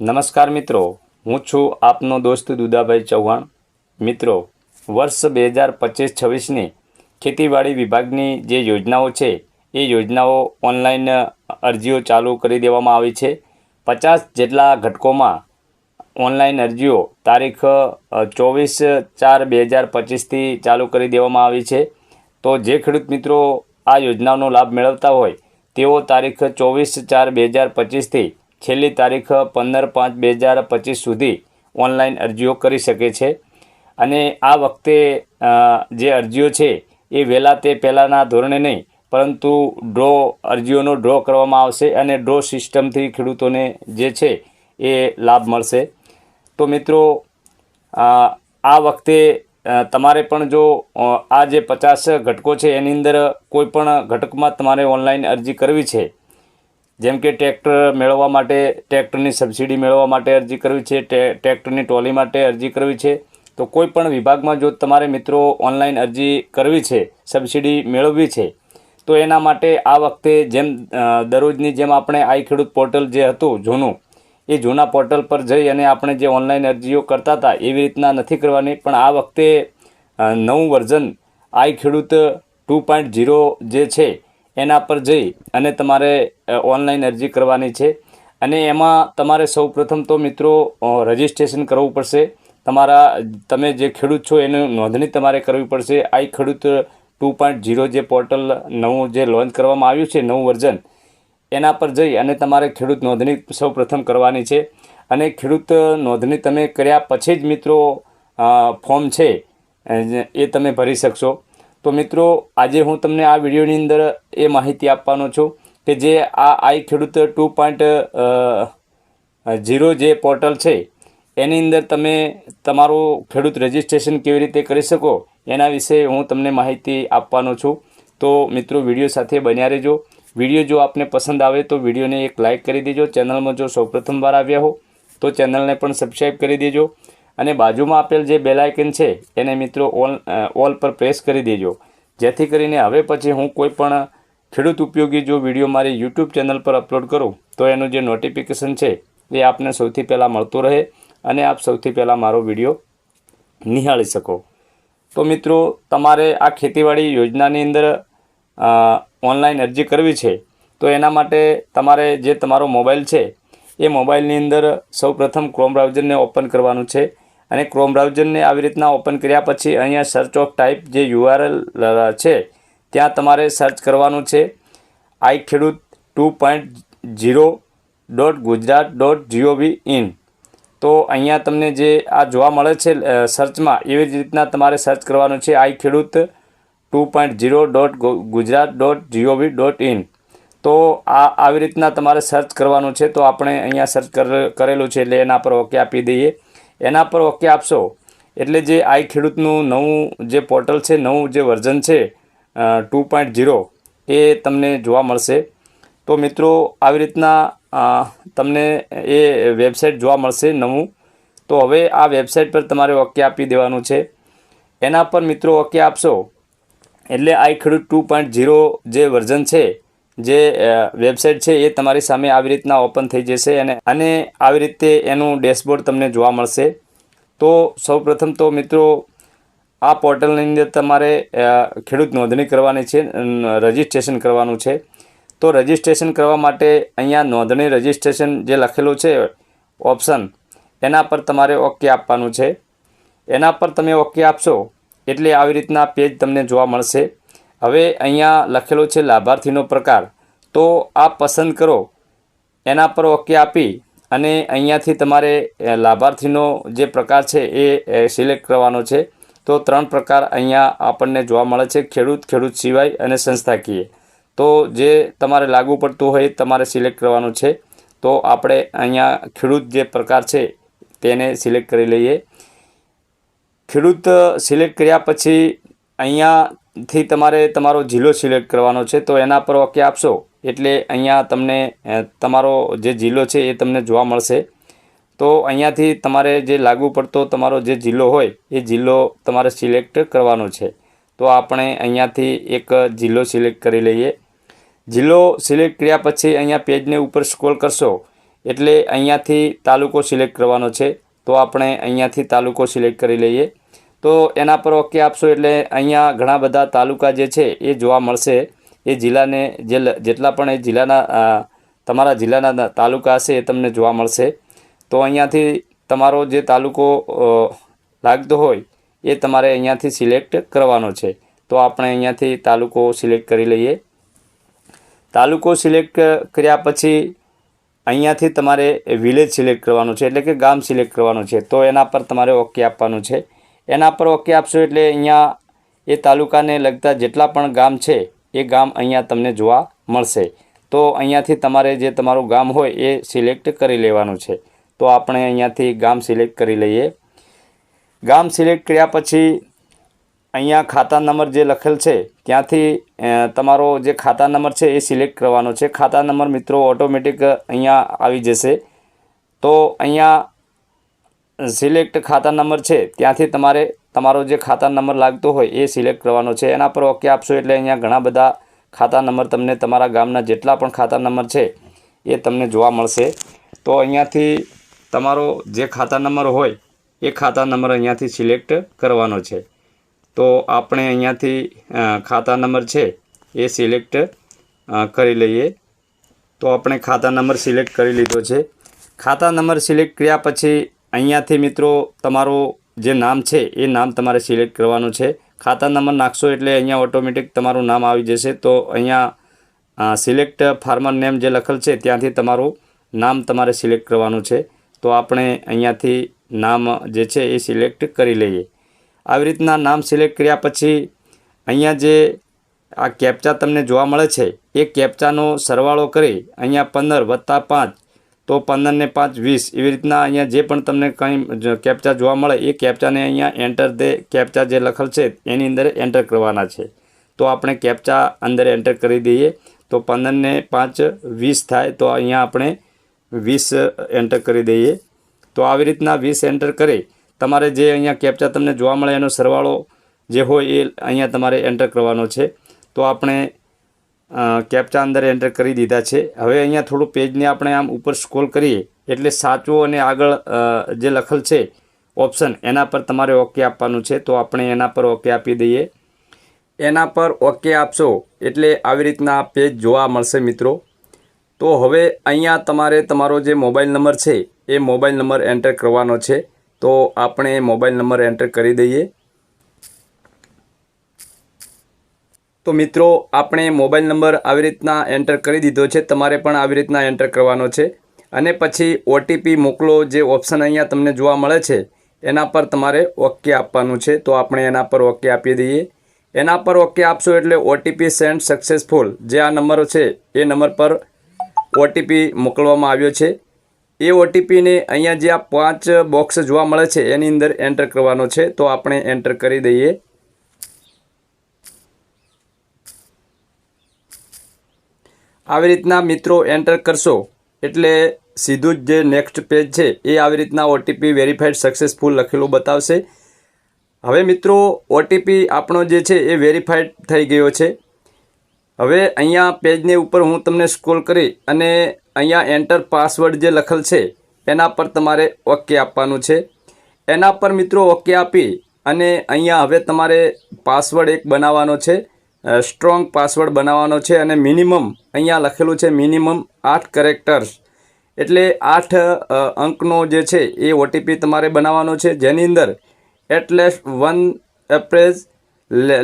નમસ્કાર મિત્રો, હું છું આપનો દોસ્ત દુદાભાઈ ચૌહાણ. મિત્રો, વર્ષ બે હજાર પચીસ છવ્વીસની ખેતીવાડી વિભાગની જે યોજનાઓ છે, એ યોજનાઓ ઓનલાઈન અરજીઓ ચાલુ કરી દેવામાં આવી છે. પચાસ જેટલા ઘટકોમાં ઓનલાઈન અરજીઓ તારીખ ચોવીસ ચાર બે હજાર પચીસથી ચાલુ કરી દેવામાં આવી છે. તો જે ખેડૂત મિત્રો આ યોજનાનો લાભ મેળવતા હોય, તેઓ તારીખ ચોવીસ ચાર બે હજાર પચીસથી છેલ્લી તારીખ પંદર પાંચ બે હજાર પચીસ સુધી ઓનલાઈન અરજીઓ કરી શકે છે. અને આ વખતે જે અરજીઓ છે, એ વહેલા તે પહેલાંના ધોરણે નહીં, પરંતુ ડ્રો, અરજીઓનો ડ્રો કરવામાં આવશે અને ડ્રો સિસ્ટમથી ખેડૂતોને જે છે, એ લાભ મળશે. તો મિત્રો આ વખતે તમારે પણ જો આ જે પચાસ ઘટકો છે, એની અંદર કોઈ પણ ઘટકમાં તમારે ઓનલાઈન અરજી કરવી છે જેમ કે ટ્રેક્ટર મેળવવા માટે ટ્રેક્ટરની સબસિડી મેળવવા માટે અરજી કરવી છે ટ્રેક્ટરની ટ્રોલી માટે અરજી કરવી છે, તો કોઈ પણ વિભાગમાં જો તમારે મિત્રો ઓનલાઈન અરજી કરવી છે, સબસિડી મેળવવી છે, તો એના માટે આ વખતે જેમ દરરોજની જેમ આપણે આઈ ખેડૂત પોર્ટલ જે હતું જૂનું, એ જૂના પોર્ટલ પર જઈ અને આપણે જે ઓનલાઈન અરજીઓ કરતા હતા, એવી રીતના નથી કરવાની, પણ આ વખતે નવું વર્ઝન આઈ ખેડૂત ટુ પોઈન્ટ ઝીરો જે છે એના પર જઈ અને તમારે ઓનલાઈન અરજી કરવાની છે. અને એમાં તમારે સૌ પ્રથમ તો મિત્રો રજીસ્ટ્રેશન કરવું પડશે. તમારા, તમે જે ખેડૂત છો એની નોંધણી તમારે કરવી પડશે. I Khedut two point zero જે પોર્ટલ નવું જે લોન્ચ કરવામાં આવ્યું છે, નવું વર્ઝન, એના પર જઈ અને તમારે ખેડૂત નોંધણી સૌ પ્રથમ કરવાની છે. અને ખેડૂત નોંધણી તમે કર્યા પછી જ મિત્રો ફોર્મ છે એ તમે ભરી શકશો. તો મિત્રો, આજે હું તમને આ વિડીયોની અંદર એ માહિતી આપવાનો છું કે જે આ i Khedut two point zero જે પોર્ટલ છે, એની અંદર તમે તમારું ખેડૂત રજિસ્ટ્રેશન કેવી રીતે કરી શકો, એના વિશે હું તમને માહિતી આપવાનો છું. તો મિત્રો, વીડિયો સાથે બન્યા રહેજો. વીડિયો જો આપને પસંદ આવે તો વિડીયોને એક લાઇક કરી દેજો. ચેનલમાં જો સૌપ્રથમ વાર આવ્યા હો, તો ચેનલને પણ સબસ્ક્રાઈબ કરી દેજો. અને બાજુમાં આપેલ જે બેલાઇકન છે, એને મિત્રો ઓલ ઓલ પર પ્રેસ કરી દેજો. જેથી કરીને હવે પછી હું કોઈ પણ ખેડૂત ઉપયોગી જો વીડિયો મારી યુટ્યુબ ચેનલ પર અપલોડ કરું, તો એનું જે નોટિફિકેશન છે, એ આપને સૌથી પહેલાં મળતું રહે અને આપ સૌથી પહેલાં મારો વીડિયો નિહાળી શકો. તો મિત્રો, તમારે આ ખેતીવાડી યોજનાની અંદર ઓનલાઈન અરજી કરવી છે, તો એના માટે તમારે જે તમારો મોબાઈલ છે, એ મોબાઈલની અંદર સૌ પ્રથમ ક્રોમ બ્રાઉઝરને ઓપન કરવાનું છે. અને ક્રોમ બ્રાઉઝરને આવી રીતના ઓપન કર્યા પછી અહીંયા સર્ચ ઓફ ટાઈપ જે યુઆરએલ છે, ત્યાં તમારે સર્ચ કરવાનું છે. I Khedut two point zero dot Gujarat dot gov in તો અહીંયા તમને જે આ જોવા મળે છે સર્ચમાં એવી જ રીતના તમારે સર્ચ કરવાનું છે i Khedut two point zero dot Gujarat dot gov dot in તો આ આવી રીતના તમારે સર્ચ કરવાનું છે, તો આપણે અહીંયા સર્ચ કર- કરેલું છે, એટલે એના પર ઓકે આપી દઈએ. એના પર ઓકે આપશો. એટલે જે આઈ ખેડૂતનું નવું જે પોર્ટલ છે, નવું જે વર્ઝન છે ટુ પોઈન્ટ ઝીરો, એ તમને જોવા મળશે. તો મિત્રો, આવી રીતના તમને એ વેબસાઇટ જોવા મળશે નવું. તો હવે આ વેબસાઇટ પર તમારે ઓકે આપી દેવાનું છે. એના પર મિત્રો ઓકે આપશો. એટલે i Khedut two point zero જે વર્ઝન છે જે વેબસાઇટ છે એ તમારી સામે આવી રીતના ઓપન થઈ જશે અને અને આવી રીતે એનું ડેશબોર્ડ તમને જોવા મળશે. તો સૌપ્રથમ તો મિત્રો, આ પોર્ટલની અંદર તમારે ખેડૂત નોંધણી કરવાની છે રજિસ્ટ્રેશન કરવાનું છે. તો રજિસ્ટ્રેશન કરવા માટે અહીંયા નોંધણી રજિસ્ટ્રેશન જે લખેલું છે ઓપ્શન એના પર તમારે ઓકે આપવાનું છે. એના પર તમે ઓકે આપશો, એટલે આવી રીતના પેજ તમને જોવા મળશે. હવે અહીંયા લખેલો છે લાભાર્થીનો પ્રકાર. તો આ પસંદ કરો. એના પર ઓકે આપી અને અહીંયાથી તમારે લાભાર્થીનો જે પ્રકાર છે એ સિલેક્ટ કરવાનો છે. તો ત્રણ પ્રકાર અહીંયા આપણને જોવા મળે છે. ખેડૂત ખેડૂત સિવાય અને સંસ્થાકીય. તો જે તમારે લાગુ પડતું હોય તમારે સિલેક્ટ કરવાનું છે. તો આપણે અહીંયા ખેડૂત જે પ્રકાર છે તેને સિલેક્ટ કરી લઈએ. ખેડૂત સિલેક્ટ કર્યા પછી અહીંયાથી તમારે તમારો જિલ્લો સિલેક્ટ કરવાનો છે, તો એના પર ઓકે આપશો? એટલે અહીંયા તમને તમારો જે જિલ્લો છે એ તમને જોવા મળશે. તો અહીંયાથી તમારે જે લાગુ પડતો તમારો જે જિલ્લો હોય, એ જિલ્લો તમારે સિલેક્ટ કરવાનો છે. તો આપણે અહીંયાથી એક જિલ્લો સિલેક્ટ કરી લઈએ. જિલ્લો સિલેક્ટ કર્યા પછી અહીંયા પેજને ઉપર સ્ક્રોલ કરશો, એટલે અહીંયાથી તાલુકો સિલેક્ટ કરવાનો છે. તો આપણે અહીંયાથી તાલુકો સિલેક્ટ કરી લઈએ. તો એના પર ઓકે આપશો એટલે અહીંયા ઘણા બધા તાલુકા જે છે એ જોવા મળશે. એ જિલ્લાને જે જેટલા પણ એ જિલ્લાના તમારા જિલ્લાના તાલુકા હશે એ તમને જોવા મળશે. તો અહીંયાથી તમારો જે તાલુકો લાગતો હોય એ તમારે અહીંયાથી સિલેક્ટ કરવાનો છે. તો આપણે અહીંયાથી તાલુકો સિલેક્ટ કરી લઈએ. તાલુકો સિલેક્ટ કર્યા પછી અહીંયાથી તમારે વિલેજ સિલેક્ટ કરવાનું છે, એટલે કે ગામ સિલેક્ટ કરવાનું છે. તો એના પર તમારે ઓકે આપવાનું છે. એના પર ઓકે આપશો એટલે અહીંયા એ તાલુકાને લગતા જેટલા પણ ગામ છે, એ ગામ અહીંયા તમને જોવા મળશે. તો અહીંયાથી તમારે જે તમારું ગામ હોય એ સિલેક્ટ કરી લેવાનું છે. તો આપણે અહીંયાથી ગામ સિલેક્ટ કરી લઈએ. ગામ સિલેક્ટ કર્યા પછી અહીંયા ખાતા નંબર જે લખેલ છે, ત્યાંથી તમારો જે ખાતા નંબર છે એ સિલેક્ટ કરવાનો છે. ખાતા નંબર મિત્રો ઓટોમેટિક અહીંયા આવી જશે. તો અહીંયા સિલેક્ટ ખાતા નંબર છે, ત્યાંથી તમારે તમારો જે ખાતા નંબર લાગતો હોય એ સિલેક્ટ કરવાનો છે. એના પર ઓકે આપશો એટલે અહીંયા ઘણા બધા ખાતા નંબર તમને તમારા ગામના જેટલા પણ ખાતા નંબર છે, એ તમને જોવા મળશે. તો અહીંયાથી તમારો જે ખાતા નંબર હોય, એ ખાતા નંબર અહીંયાથી સિલેક્ટ કરવાનો છે. તો આપણે અહીંયાથી ખાતા નંબર છે, એ સિલેક્ટ કરી લઈએ. તો આપણે ખાતા નંબર સિલેક્ટ કરી લીધો છે. ખાતા નંબર સિલેક્ટ કર્યા પછી અહીંયાથી મિત્રો, તમારું જે નામ છે, એ નામ તમારે સિલેક્ટ કરવાનું છે. ખાતા નંબર નાખશો એટલે અહીંયા ઓટોમેટિક તમારું નામ આવી જશે. તો અહીંયા સિલેક્ટ ફાર્મર નેમ જે લખેલ છે, ત્યાંથી તમારું નામ તમારે સિલેક્ટ કરવાનું છે. તો આપણે અહીંયાથી નામ જે છે, એ સિલેક્ટ કરી લઈએ. આવી રીતના નામ સિલેક્ટ કર્યા પછી અહીંયા જે આ કેપ્ચા તમને જોવા મળે છે, એ કેપ્ચાનો સરવાળો કરી અહીંયા પંદર વત્તા પાંચ તો પંદરને પાંચ, વીસ. એવી રીતના અહીંયા જે પણ તમને કંઈ કેપ્ચા જોવા મળે, એ કેપ્ચાને અહીંયા એન્ટર દે કેપ્ચા જે લખેલ છે, એની અંદર એન્ટર કરવાના છે. તો આપણે કેપ્ચા અંદર એન્ટર કરી દઈએ. તો પંદરને પાંચ, વીસ થાય, તો અહીંયા આપણે વીસ એન્ટર કરી દઈએ. તો આવી રીતના વીસ એન્ટર કરી. તમારે જે અહીંયા કેપ્ચા તમને જોવા મળે એનો સરવાળો જે હોય એ અહીંયા તમારે એન્ટર કરવાનો છે. તો આપણે કેપ્ચા અંદર એન્ટર કરી દીધા છે. હવે અહીંયા થોડું પેજને આપણે આમ ઉપર સ્ક્રોલ કરીએ, એટલે સાચું અને આગળ જે લખેલ છે ઓપ્શન એના પર તમારે ઓકે આપવાનું છે, તો આપણે એના પર ઓકે આપી દઈએ. એના પર ઓકે આપશો, એટલે આવી રીતના પેજ જોવા મળશે મિત્રો. તો હવે અહીંયા તમારે તમારો જે મોબાઈલ નંબર છે, એ મોબાઈલ નંબર એન્ટર કરવાનો છે. તો આપણે મોબાઈલ નંબર એન્ટર કરી દઈએ. તો મિત્રો, આપણે મોબાઈલ નંબર આવી રીતના એન્ટર કરી દીધો છે. તમારે પણ આવી રીતના એન્ટર કરવાનો છે. અને પછી ઓટીપી મોકલો, જે ઓપ્શન અહીંયા તમને જોવા મળે છે, એના પર તમારે ઓકે આપવાનું છે. તો આપણે એના પર ઓકે આપી દઈએ. એના પર ઓકે આપશો એટલે ઓટીપી સેન્ડ સક્સેસફુલ જે આ નંબર છે, એ નંબર પર ઓટીપી મોકલવામાં આવ્યો છે. એ ઓટીપીને અહીંયા જે આ પાંચ બોક્સ જોવા મળે છે, એની અંદર એન્ટર કરવાનો છે. તો આપણે એન્ટર કરી દઈએ. આવી રીતના મિત્રો એન્ટર કરશો, એટલે સીધું જ જે નેક્સ્ટ પેજ છે, એ આવી રીતના ઓટીપી વેરીફાઈડ સક્સેસફુલ લખેલું બતાવશે. હવે મિત્રો ઓટીપી આપણો જે છે, એ વેરીફાઈડ થઈ ગયો છે. હવે અહીંયા પેજની ઉપર હું તમને સ્ક્રોલ કરી અને અહીંયા એન્ટર પાસવર્ડ જે લખેલ છે, એના પર તમારે ઓકે આપવાનું છે. એના પર મિત્રો ઓકે આપી અને અહીંયા હવે તમારે પાસવર્ડ એક બનાવવાનો છે. સ્ટ્રોંગ પાસવર્ડ બનાવવાનો છે અને મિનિમમ અહીંયા લખેલું છે મિનિમમ આઠ કરેક્ટર્સ એટલે આઠ અંકનો જે છે એ ઓટીપી તમારે બનાવવાનો છે. જેની અંદર એટલેસ્ટ વન એપ્રેઝ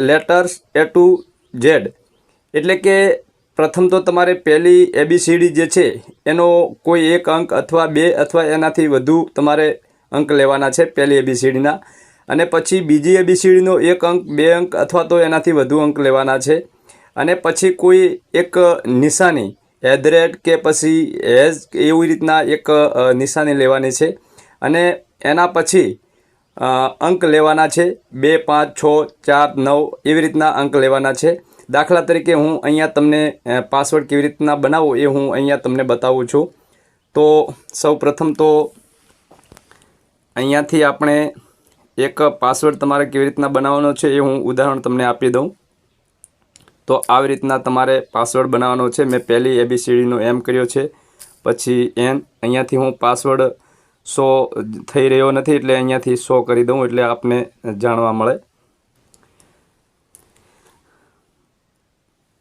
લેટર્સ એ ટુ ઝેડ એટલે કે પ્રથમ તો તમારે પહેલી એબીસીડી જે છે એનો કોઈ એક અંક અથવા બે અથવા એનાથી વધુ તમારે અંક લેવાના છે પહેલી એબીસીડીના અને પછી બીજી એબીસીડીનો એક અંક, બે અંક અથવા તો એનાથી વધુ અંક લેવાના છે. અને પછી કોઈ એક નિશાની એધરેટ કે પછી હેઝ એવી રીતના એક નિશાની લેવાની છે. અને એના પછી અંક લેવાના છે. બે, પાંચ, છ, ચાર, નવ એવી રીતના અંક લેવાના છે. દાખલા તરીકે હું અહીંયા તમને પાસવર્ડ કેવી રીતના બનાવો એ હું અહીંયા તમને બતાવું છું. તો સૌ પ્રથમ તો અહીંયાથી આપણે એક પાસવર્ડ તમારે કેવી રીતના બનાવવાનો છે એ હું ઉદાહરણ તમને આપી દઉં. તો આવી રીતના તમારે પાસવર્ડ બનાવવાનો છે. મેં પહેલી એબીસીડીનો એમ કર્યો છે. પછી એન અહીંયાથી હું પાસવર્ડ શો થઈ રહ્યો નથી એટલે અહીંયાથી શો કરી દઉં એટલે આપને જાણવા મળે.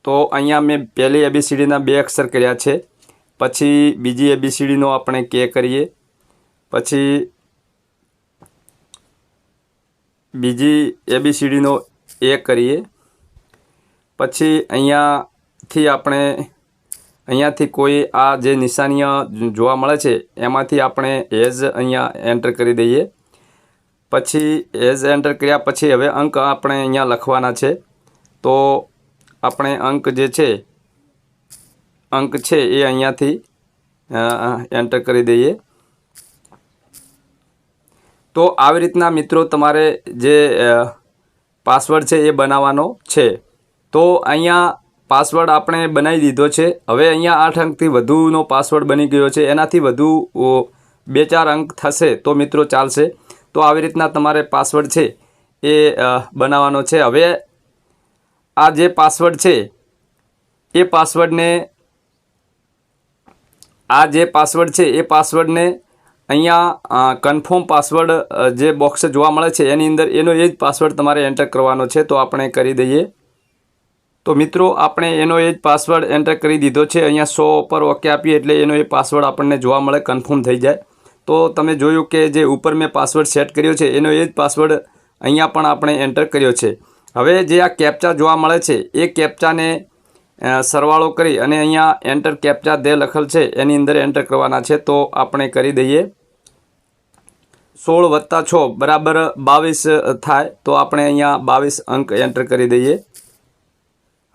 તો અહીંયા મેં પહેલી એબીસીડીના બે અક્ષર કર્યા છે. પછી બીજી એબીસીડીનો આપણે કે કરીએ. પછી બીજી એબીસીડીનો એ કરીએ. પછી અહીંયાથી આપણે, અહીંયાથી કોઈ આ જે નિશાનીઓ જોવા મળે છે, એમાંથી આપણે એઝ અહીંયા એન્ટર કરી દઈએ. પછી એઝ એન્ટર કર્યા પછી હવે અંક આપણે અહીંયા લખવાના છે. તો આપણે અંક જે છે, અંક છે એ અહીંયાથી એન્ટર કરી દઈએ. તો આવી રીતના મિત્રો તમારે જે પાસવર્ડ છે એ બનાવવાનો છે. તો અહીંયા પાસવર્ડ આપણે બનાવી દીધો છે. હવે અહીંયા આઠ અંકથી વધુનો પાસવર્ડ બની ગયો છે. એનાથી વધુ બે ચાર અંક થશે તો મિત્રો ચાલશે. તો આવી રીતના તમારે પાસવર્ડ છે એ બનાવવાનો છે. હવે આ જે પાસવર્ડ છે, એ પાસવર્ડને આ જે પાસવર્ડ છે એ પાસવર્ડને અહીંયા કન્ફર્મ પાસવર્ડ જે બોક્સ જોવા મળે છે, એની અંદર એનો એ જ પાસવર્ડ તમારે એન્ટર કરવાનો છે, તો આપણે કરી દઈએ. તો મિત્રો, આપણે એનો એ જ પાસવર્ડ એન્ટર કરી દીધો છે. અહીંયા સો પર ઓકે આપીએ એટલે એનો એ પાસવર્ડ આપણને જોવા મળે કન્ફર્મ થઈ જાય. તો તમે જોયું કે જે ઉપર મેં પાસવર્ડ સેટ કર્યો છે, એનો એ જ પાસવર્ડ અહીંયા પણ આપણે એન્ટર કર્યો છે. હવે જે આ કેપ્ચા જોવા મળે છે, એ કેપ્ચાને સરવાળો કરી અને અહીંયા એન્ટર કેપ્ચા દે લખેલ છે, એની અંદર એન્ટર કરવાના છે, તો આપણે કરી દઈએ. સોળ વત્તા છ બરાબર બાવીસ થાય, તો આપણે અહીંયા બાવીસ અંક એન્ટર કરી દઈએ.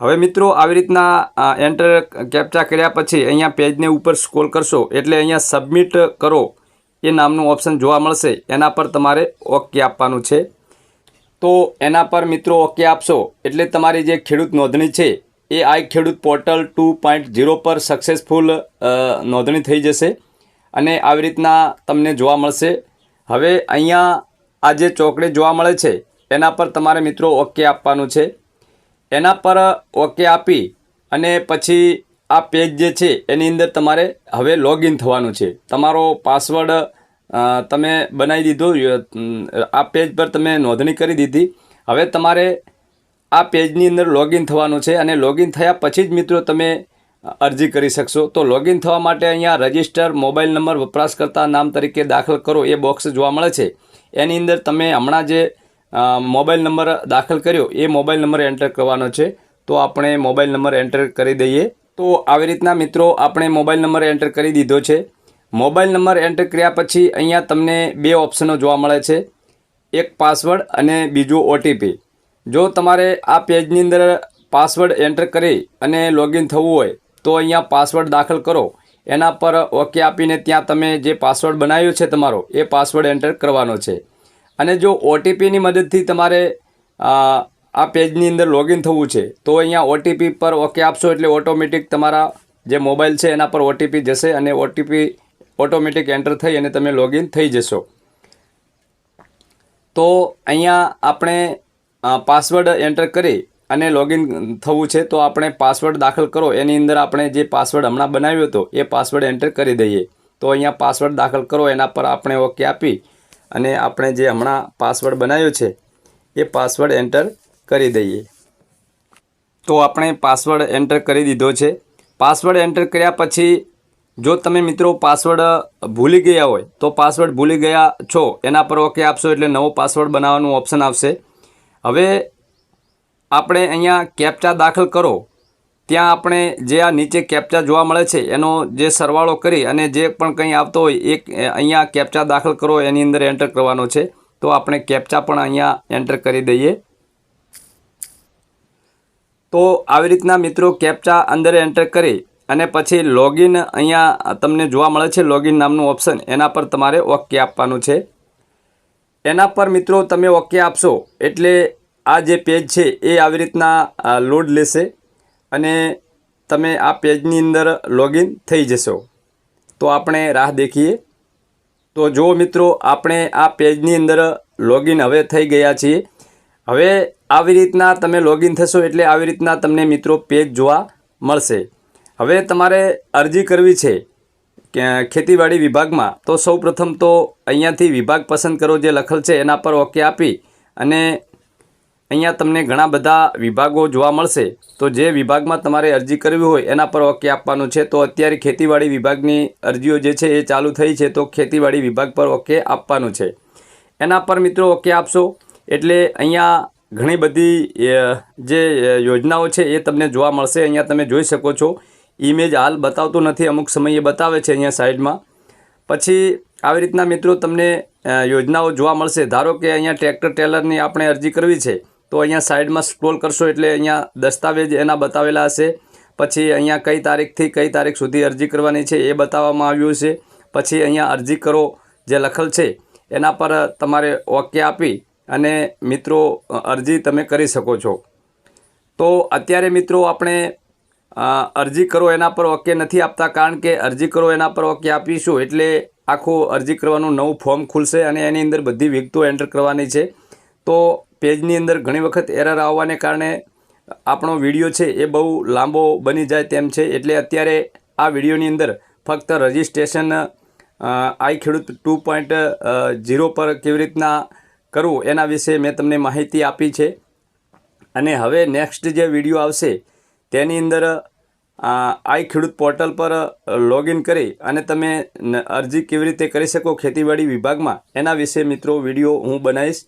હવે મિત્રો, આવી રીતના એન્ટર કેપ્ચા કર્યા પછી અહીંયા પેજને ઉપર સ્ક્રોલ કરશો, એટલે અહીંયા સબમિટ કરો. એ નામનું ઓપ્શન જોવા મળશે. એના પર તમારે ઓકે આપવાનું છે. તો એના પર મિત્રો ઓકે આપશો, એટલે તમારી જે ખેડૂત નોંધણી છે, એ i Khedut portal two point zero પર સક્સેસફુલ નોંધણી થઈ જશે. અને આવી રીતના તમને જોવા મળશે. હવે અહીંયા આ જે ચોકડી જોવા મળે છે, એના પર તમારે મિત્રો ઓકે આપવાનું છે. એના પર ઓકે આપી અને પછી આ પેજ જે છે, એની અંદર તમારે હવે લોગિન થવાનું છે. તમારો પાસવર્ડ તમે બનાવી દીધો આ પેજ પર તમે નોંધણી કરી દીધી. હવે તમારે આ પેજની અંદર લોગિન થવાનું છે અને લોગિન થયા પછી જ મિત્રો તમે અરજી કરી શકશો. તો લોગિન થવા માટે અહીંયા રજિસ્ટર મોબાઈલ નંબર વપરાશકર્તા નામ તરીકે દાખલ કરો. એ બોક્સ જોવા મળે છે. એની અંદર તમે હમણાં જે મોબાઈલ નંબર દાખલ કર્યો, એ મોબાઈલ નંબર એન્ટર કરવાનો છે. તો આપણે મોબાઈલ નંબર એન્ટર કરી દઈએ. તો આવી રીતના મિત્રો આપણે મોબાઈલ નંબર એન્ટર કરી દીધો છે. મોબાઈલ નંબર એન્ટર કર્યા પછી અહીંયા તમને બે ઓપ્શનો જોવા મળે છે. એક પાસવર્ડ અને બીજું ઓટીપી જો તમારે આ પેજની અંદર પાસવર્ડ એન્ટર કરી અને લોગિન થવું હોય તો અહીંયા પાસવર્ડ દાખલ કરો. એના પર ઓકે આપીને ત્યાં તમે જે પાસવર્ડ બનાવ્યો છે તમારો, એ પાસવર્ડ એન્ટર કરવાનો છે. અને જો ઓટીપીની મદદથી તમારે આ પેજની અંદર લોગિન થવું છે, તો અહીંયા ઓટીપી પર ઓકે આપશો એટલે ઓટોમેટિક તમારા જે મોબાઈલ છે એના પર ઓટીપી જશે અને ઓટીપી ઓટોમેટિક એન્ટર થઈ અને તમે લોગિન થઈ જશો. તો અહીંયા આપણે પાસવર્ડ એન્ટર કરી. અને લોગિન થવું છે, તો આપણે પાસવર્ડ દાખલ કરો. એની અંદર આપણે જે પાસવર્ડ હમણાં બનાવ્યો હતો, એ પાસવર્ડ એન્ટર કરી દઈએ. તો અહીંયા પાસવર્ડ દાખલ કરો, એના પર આપણે ઓકે આપી અને આપણે જે હમણાં પાસવર્ડ બનાવ્યો છે, એ પાસવર્ડ એન્ટર કરી દઈએ. તો આપણે પાસવર્ડ એન્ટર કરી દીધો છે. પાસવર્ડ એન્ટર કર્યા પછી, જો તમે મિત્રો પાસવર્ડ ભૂલી ગયા હોય, તો પાસવર્ડ ભૂલી ગયા છો, એના પર ઓકે આપશો એટલે નવો પાસવર્ડ બનાવવાનું ઓપ્શન આવશે. હવે આપણે અહીંયા કેપ્ચા દાખલ કરો. ત્યાં આપણે જે આ નીચે કેપ્ચા જોવા મળે છે, એનો જે સરવાળો કરી અને જે પણ કંઈ આવતો હોય એ, અહીંયા કેપ્ચા દાખલ કરો, એની અંદર એન્ટર કરવાનો છે. તો આપણે કેપ્ચા પણ અહીંયા એન્ટર કરી દઈએ. તો આવી રીતના મિત્રો કેપ્ચા અંદર એન્ટર કરી અને પછી લોગિન અહીંયા તમને જોવા મળે છે લોગિન નામનું ઓપ્શન એના પર તમારે ઓકે આપવાનું છે. એના પર મિત્રો તમે ઓકે આપશો. એટલે આ જે પેજ છે, એ આવી રીતના લોડ લેશે અને તમે આ પેજની અંદર લોગિન થઈ જશો. તો આપણે રાહ દેખીએ. તો જો મિત્રો, આપણે આ પેજની અંદર લોગિન હવે થઈ ગયા છીએ. હવે આવી રીતના તમે લોગિન થશો એટલે આવી રીતના તમને મિત્રો પેજ જોવા મળશે. હવે તમારે અરજી કરવી છે ખેતીવાડી વિભાગમાં. તો સૌપ્રથમ તો અહીંયાથી વિભાગ પસંદ કરો જે લખેલ છે, એના પર ઓકે આપી અને અહીંયા તમને ઘણા બધા વિભાગો જોવા મળશે. તો જે વિભાગમાં તમારે અરજી કરવી હોય એના પર ઓકે આપવાનું છે. તો અત્યારે ખેતીવાડી વિભાગની અરજીઓ જે છે એ ચાલુ થઈ છે. તો ખેતીવાડી વિભાગ પર ઓકે આપવાનું છે. એના પર મિત્રો ઓકે આપશો. એટલે અહીંયા ઘણી બધી જે યોજનાઓ છે એ તમને જોવા મળશે. અહીંયા તમે જોઈ શકો છો. ઇમેજ હાલ બતાવતું નથી. અમુક સમયે બતાવે છે અહીંયા સાઈડમાં. પછી આવી રીતના મિત્રો તમને યોજનાઓ જોવા મળશે. ધારો કે અહીંયા ટ્રેક્ટર ટેલરની આપણે અરજી કરવી છે. તો અહીંયા સાઈડમાં સ્ક્રોલ કરશો એટલે અહીંયા દસ્તાવેજ એના બતાવેલા હશે. પછી અહીંયા કઈ તારીખથી કઈ તારીખ સુધી અરજી કરવાની છે એ બતાવવામાં આવ્યું છે. પછી અહીંયા અરજી કરો જે લખેલ છે એના પર તમારે ઓકે આપી અને મિત્રો, અરજી તમે કરી શકો છો. તો અત્યારે મિત્રો આપણે અરજી કરો એના પર ઓકે નથી આપતા કારણ કે અરજી કરો એના પર ઓકે આપીશું એટલે આખું અરજી કરવાનું નવું ફોર્મ ખુલશે અને એની અંદર બધી વિગતો એન્ટર કરવાની છે. તો પેજની અંદર ઘણી વખત એરર આવવાને કારણે આપણો વીડિયો છે એ બહુ લાંબો બની જાય તેમ છે. એટલે અત્યારે આ વિડીયોની અંદર ફક્ત રજિસ્ટ્રેશન આઈ ખેડૂત ટુ પોઈન્ટ ઝીરો પર કેવી રીતના કરવું એના વિશે મેં તમને માહિતી આપી છે. અને હવે નેક્સ્ટ જે વીડિયો આવશે તેની અંદર આઈ ખેડૂત પોર્ટલ પર લોગિન કરી અને તમે અરજી કેવી રીતે કરી શકો ખેતીવાડી વિભાગમાં એના વિશે મિત્રો વીડિયો હું બનાવીશ.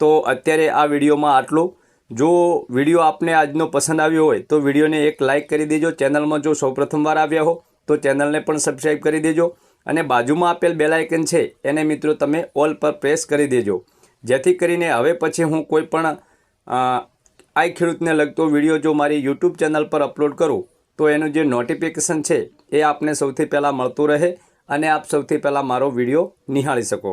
તો અત્યારે આ વિડીયોમાં આટલું. જો વીડિયો આપને આજનો પસંદ આવ્યો હોય તો વિડીયોને એક લાઇક કરી દેજો. ચેનલમાં જો સૌ પ્રથમવાર આવ્યા હો તો ચેનલને પણ સબસ્ક્રાઈબ કરી દેજો. અને બાજુમાં આપેલ બેલાઇકન છે એને મિત્રો તમે ઓલ પર પ્રેસ કરી દેજો. જેથી કરીને હવે પછી હું કોઈ પણ આઈ ખેડૂતને લગતો વીડિયો જો મારી યુટ્યુબ ચેનલ પર અપલોડ કરું, તો એનું જે નોટિફિકેશન છે એ આપને સૌથી પહેલાં મળતું રહે અને આપ સૌથી પહેલાં મારો વીડિયો નિહાળી શકો.